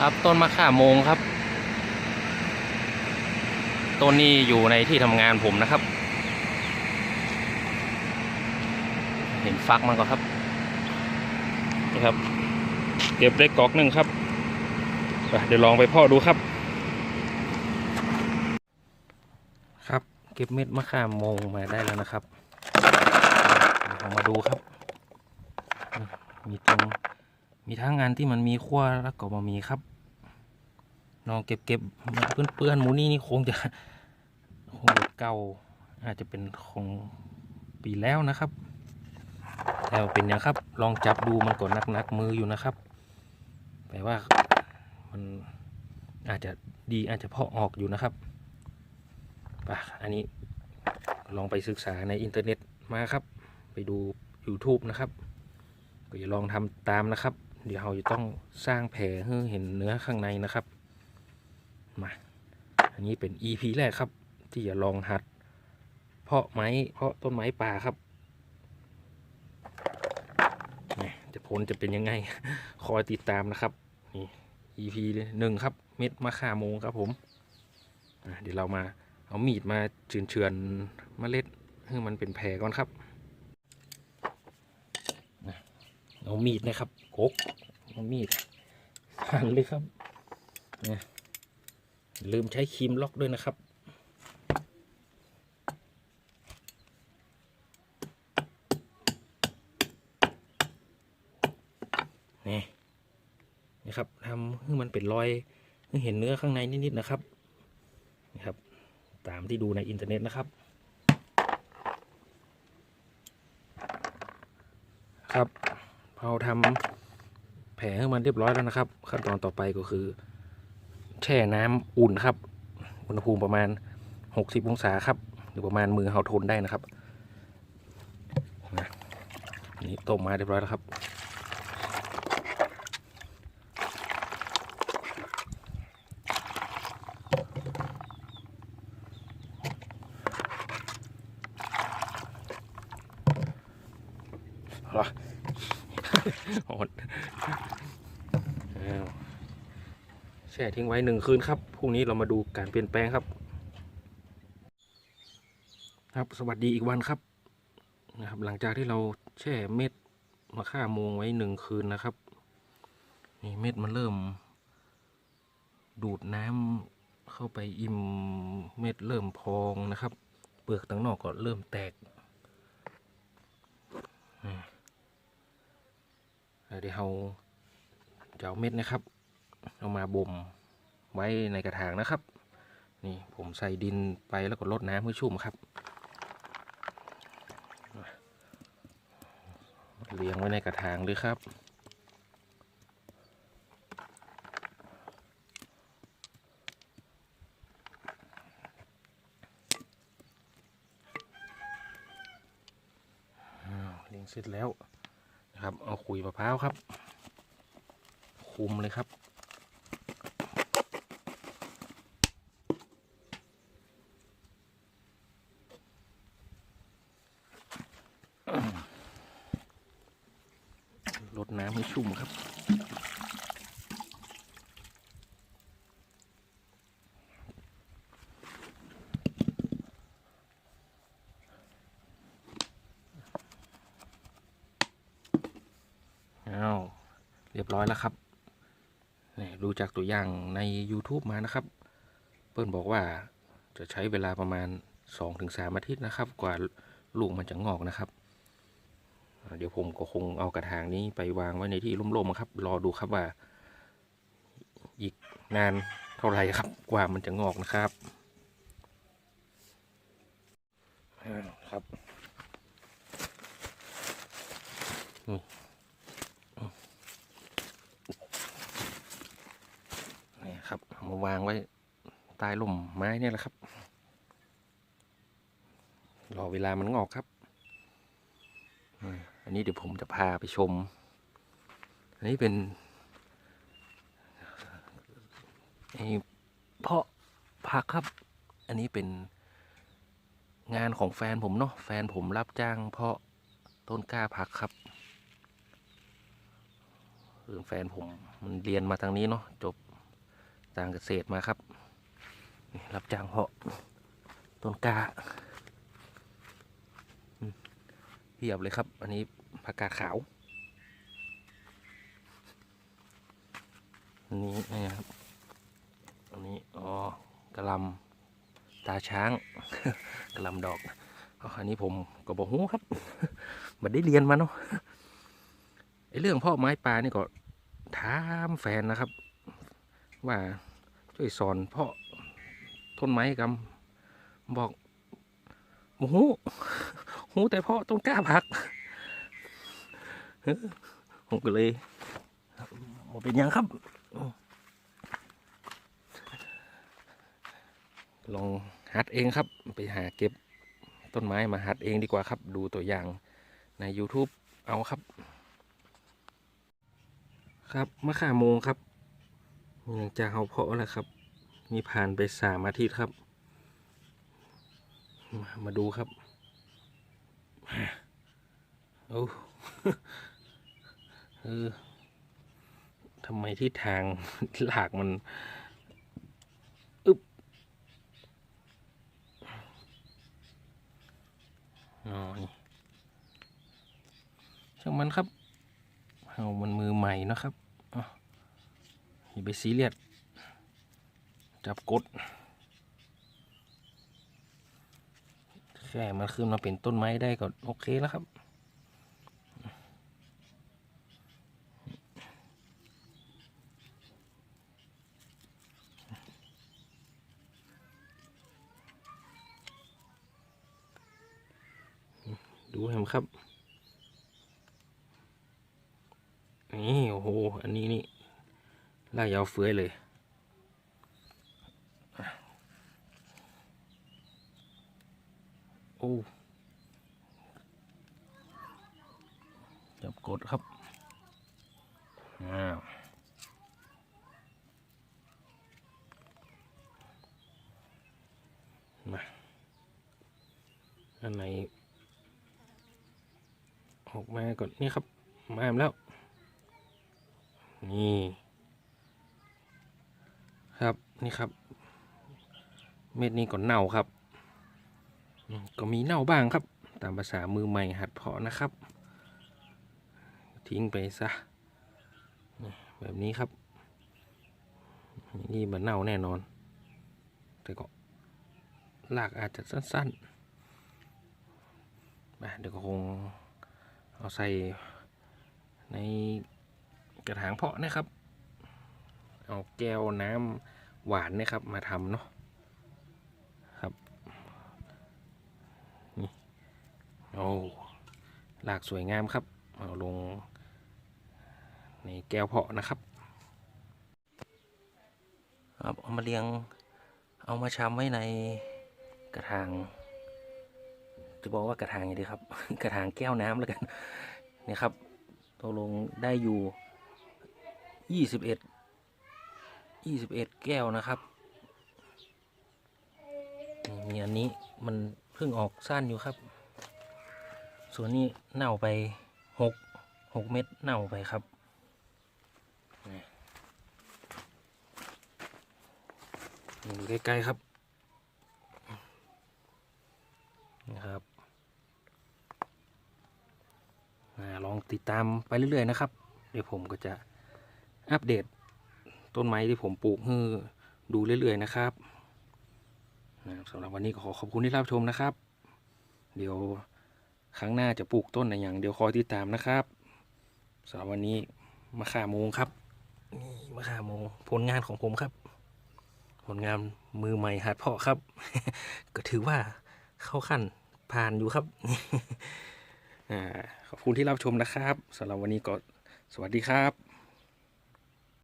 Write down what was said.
ครับต้นมะข่าโมงครับต้นนี้อยู่ในที่ทำงานผมนะครับ เห็นฟักมันก็ครับนี่ครับ เก็บได้กอกหนึ่งครับเดี๋ยวลองไปพ่อดูครับ ครับ เก็บเม็ดมะข่ามงมาได้แล้วนะครับลองมาดูครับ มีตรง มีทั้งงานที่มันมีขั้วแล้วก็มามีครับลองเก็บเก็บมันเปื้อนเปื้อนๆหมูนี่นี่คงจะคงจะเก่าอาจจะเป็นของปีแล้วนะครับแล้วเป็นยังครับ ลองจับดูมันก่อนนักๆมืออยู่นะครับแปลว่ามันอาจจะดีอาจจะเพาะออกอยู่นะครับป่ะอันนี้ลองไปศึกษาในอินเทอร์เน็ตมาครับ ไปดู YouTube นะครับ ก็อย่าลองทำตามนะครับ เดี๋ยวเราจะต้องสร้างแผลให้เห็นเนื้อข้างในนะครับ มา อันนี้เป็น EP แรกครับ ที่จะลองหัด เพาะไม้เพาะต้นไม้ป่าครับนี่จะผลจะเป็นยังไง คอยติดตามนะครับ นี่ EP หนึ่งครับ เม็ดมะข่าโมงครับผมเดี๋ยวเรามาเอามีดมาเฉือนเฉือนเมล็ดให้มันเป็นแผลก่อนครับ เอามีดนะครับ กกเอามีดหั่นเลยครับเนี่ยลืมใช้ครีมล็อกด้วยนะครับนี่นี่ครับทำให้มันเป็นรอยให้เห็นเนื้อข้างในนิดๆนะครับนี่ครับ ตามที่ดูในอินเทอร์เน็ตนะครับ ครับเราทำ แผลให้มันเรียบร้อยแล้วนะครับ ขั้นตอนต่อไปก็คือ แช่น้ำอุ่นครับ อุณหภูมิประมาณ 60 องศาครับ หรือประมาณมือเราทนได้นะครับนะนี่ต้มมาเรียบร้อยแล้วครับเหรอ โอดแช่ทิ้งไว้หนึ่งคืนครับพรุ่งนี้เรามาดูการเปลี่ยนแปลงครับ ครับสวัสดีอีกวันครับนะครับ หลังจากที่เราแช่เม็ดมะข่าโมงไว้หนึ่งคืนนะครับนี่เม็ดมันเริ่ม ดูดน้ำเข้าไปอิ่มเม็ดเริ่มพองนะครับ เปลือกตั้งนอกก็เริ่มแตก แล้วเดี๋ยวเราจะเอาเม็ดนะครับเอามาบ่มไว้ในกระถางนะครับ นี่ผมใส่ดินไปแล้วก็รดน้ำให้ชุ่มครับ เลี้ยงไว้ในกระถางเลยครับเลี้ยงเสร็จแล้ว นะครับ เอาขุยมะพร้าวครับ คุมเลยครับ ลดน้ำให้ชุ่มครับ อ้าว เรีย บร้อยแล้วครับนี่ดูจากตัวอย่างใน YouTube มานะครับ เปิ้ลบอกว่าจะใช้เวลาประมาณ 2-3 อาทิตย์นะครับ กว่าลูกมันจะงอกนะครับ เดี๋ยวผมก็คงเอากระถางนี้ไปวางไว้ในที่ร่มๆครับ รอดูครับว่า อีกนานเท่าไหร่ครับ กว่ามันจะงอกนะครับครับนี่ครับเอามา วางไว้ใต้ร่มไม้เนี่ยแหละครับ รอเวลามันงอกครับ อันนี้เดี๋ยวผมจะพาไปชม อันนี้เป็นเพาะผักครับ อันนี้เป็นงานของแฟนผมเนาะ แฟนผมรับจ้างเพาะต้นกล้าผักครับคือแฟนผมมันเรียนมาทางนี้เนาะจบ ต่างเกษตรมาครับ รับจ้างเพาะต้นกาเพียบเลยครับ อันนี้ผักกาดขาว อันนี้นี่ครับ อันนี้ อ๋อกระลำตาช้างกระลำดอกอันนี้ผมก็บอกหูครับมันได้เรียนมาเนาะไอเรื่องพ่อไม้ปลานี่ก็ถามแฟนนะครับ ว่า ช่วยสอนเพ่อต้นไม้กำบอกโอ้โหหูแต่เพ่อต้นกล้าผัก ผมก็เลยมดเป็นยังครับ ลองหัดเองครับ ไปหาเก็บต้นไม้มาหัดเองดีกว่าครับ ดูตัวอย่างใน YouTube เอาครับ ครับมะข่าโมงครับ หลังจากเขาเพาะแล้วครับ มีผ่านไปสามอาทิตย์ครับ มามาดูครับโอ้เออทำไมที่ทางหลากมันอึบอ๋อนช่างมันครับเอามันมือใหม่นะครับ อะอย่าไปซีเรียสจับกด แค่มันขึ้นมาเป็นต้นไม้ได้ก็โอเคแล้วครับดูแฮมครับ นี่ โอ้โห อันนี้นี่ ลากยาวเฟื้อยเลยโอ้จับกดครับอ้าวมาอันไหนออกมาก่อนนี่ครับ มาแล้ว นี่ ครับนี่ครับ เม็ดนี้ก่อนเน่าครับ ก็มีเน่าบ้างครับ ตามภาษามือใหม่หัดเพาะนะครับ ทิ้งไปซะแบบนี้ครับ นี่มันเน่าแน่นอน แต่ก็ลากอาจจะสั้นๆมาเดี๋ยวก็คงเอาใส่ในกระถางเพาะนะครับ เอาแก้วน้ำหวานนะครับมาทำเนาะครับนี่โอ้หลากสวยงามครับ เอาลงในแก้วเพาะนะครับครับเอามาเรียงเอามาชำไว้ในกระถางจะบอกว่ากระถางอย่างดีครับ กระถางแก้วน้ำแล้วกันนี่ครับตกลงได้อยู่ยี่สิบเอ็ด ยี่สิบเอ็ดแก้วนะครับนี่มีอันนี้มันเพิ่งออกสั้นอยู่ครับ ส่วนนี้เน่าไปหกหกเม็ดเน่าไปครับดูใกล้ๆครับนะครับลองติดตามไปเรื่อยๆนะครับ เดี๋ยวผมก็จะอัปเดต ต้นไม้ที่ผมปลูกให้ดูเรื่อย ๆ นะครับสำหรับวันนี้ก็ขอขอบคุณที่รับชมนะครับ เดี๋ยวครั้งหน้าจะปลูกต้นอะไรอย่างเดี๋ยวคอยติดตามนะครับสำหรับวันนี้มะข่าโมงครับนี่มะข่าโมงผลงานของผมครับ ผลงานมือใหม่หัดเพาะครับ ก็ถือว่าเข้าขั้นผ่านอยู่ครับอขอบคุณที่รับชมนะครับสำหรับวันนี้ก็สวัสดีครับ